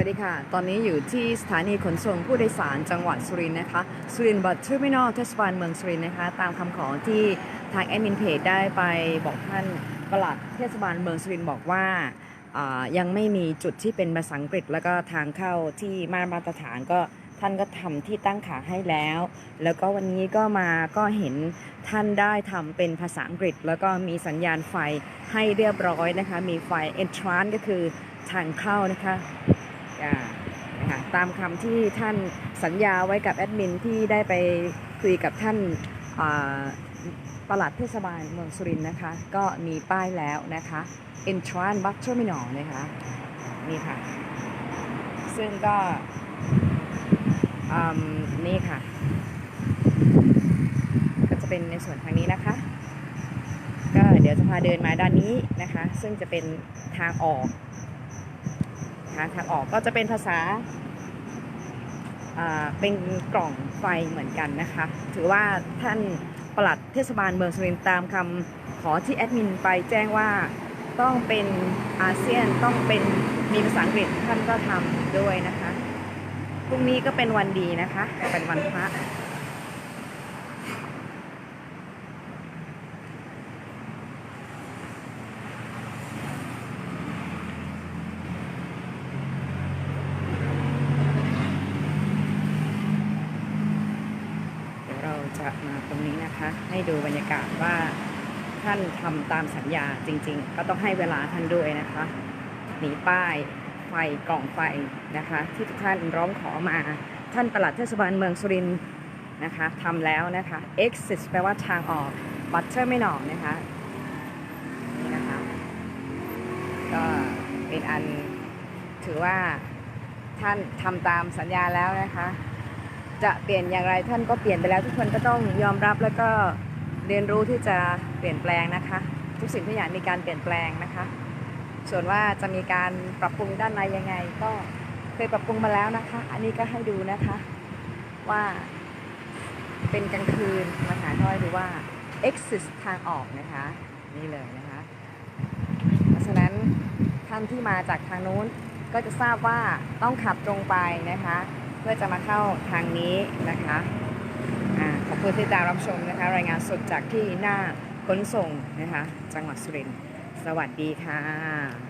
วัสดีค่ะ ตอนนี้อยู่ที่สถานีขนส่งผู้โดยสารจังหวัดสุรินทร์นะคะ สุรินทร์บัตเทอร์มินอลเทศบาลเมืองสุรินทร์นะคะ ตามคำขอที่ทางแอดมินเพจได้ไปบอกท่านปลัดเทศบาลเมืองสุรินทร์บอกว่ายังไม่มีจุดที่เป็นภาษาอังกฤษ แล้วก็ทางเข้าที่มามาตรฐานก็ท่านก็ทำที่ตั้งขาให้แล้ว แล้วก็วันนี้ก็มาก็เห็นท่านได้ทำเป็นภาษาอังกฤษ แล้วก็มีสัญญาณไฟให้เรียบร้อยนะคะ มีไฟ entrance ก็คือทางเข้านะคะ ตามคำที่ท่านสัญญาไว้กับแอดมินที่ได้ไปคุยกับท่านอ่าปลัดเทศบาลเมืองสุรินทร์นะคะ ก็มีป้ายแล้วนะคะ Entrance Bus Terminal นะคะนี่ค่ะ ซึ่งก็นี่ค่ะ ก็จะเป็นในส่วนทางนี้นะคะ ก็เดี๋ยวจะพาเดินมาด้านนี้นะคะ ซึ่งจะเป็นทางออกทางออกก็จะเป็นภาษา เป็นกล่องไฟเหมือนกันนะคะ ถือว่าท่านปลัดเทศบาลเมืองสุรินทร์ตามคำขอที่แอดมินไปแจ้งว่าต้องเป็นอาเซียนต้องเป็นมีภาษาอังกฤษท่านก็ทำด้วยนะคะพรุ่งนี้ก็เป็นวันดีนะคะ เป็นวันพระ เดี๋ยวเรา จะมาตรงนี้นะคะ ให้ดูบรรยากาศว่าท่านทำตามสัญญาจริง ๆ ก็ต้องให้เวลาท่านด้วยนะคะ หนีป้ายไฟกล่องไฟนะคะ ที่ทุกท่านร้องขอมา ท่านปลัดเทศบาลเมืองสุรินทร์นะคะทำแล้วนะคะ exit แปลว่าทางออก butter ไม่หนอกนะคะนี่นะคะ ก็เป็นอันถือว่าท่านทำตามสัญญาแล้วนะคะ จะเปลี่ยนอย่างไรท่านก็เปลี่ยนไปแล้วทุกคนก็ต้องยอมรับแล้วก็เรียนรู้ที่จะเปลี่ยนแปลงนะคะ ทุกสิ่งทุกอย่างมีการเปลี่ยนแปลงนะคะ ส่วนว่าจะมีการปรับปรุงด้านในยังไง ก็เคยปรับปรุงมาแล้วนะคะ อันนี้ก็ให้ดูนะคะว่าเป็นกลางคืนมาหาถ้อยหรือว่า exit ทางออกนะคะ นี่เลยนะคะ เพราะฉะนั้นท่านที่มาจากทางนู้นก็จะทราบว่าต้องขับตรงไปนะคะ พื่อจะมาเข้าทางนี้นะคะขอบคุณที่ติดตามรับชมนะคะ รายงานสดจากที่หน้าขนส่งนะคะ จังหวัดสุรินทร์สวัสดีค่ะ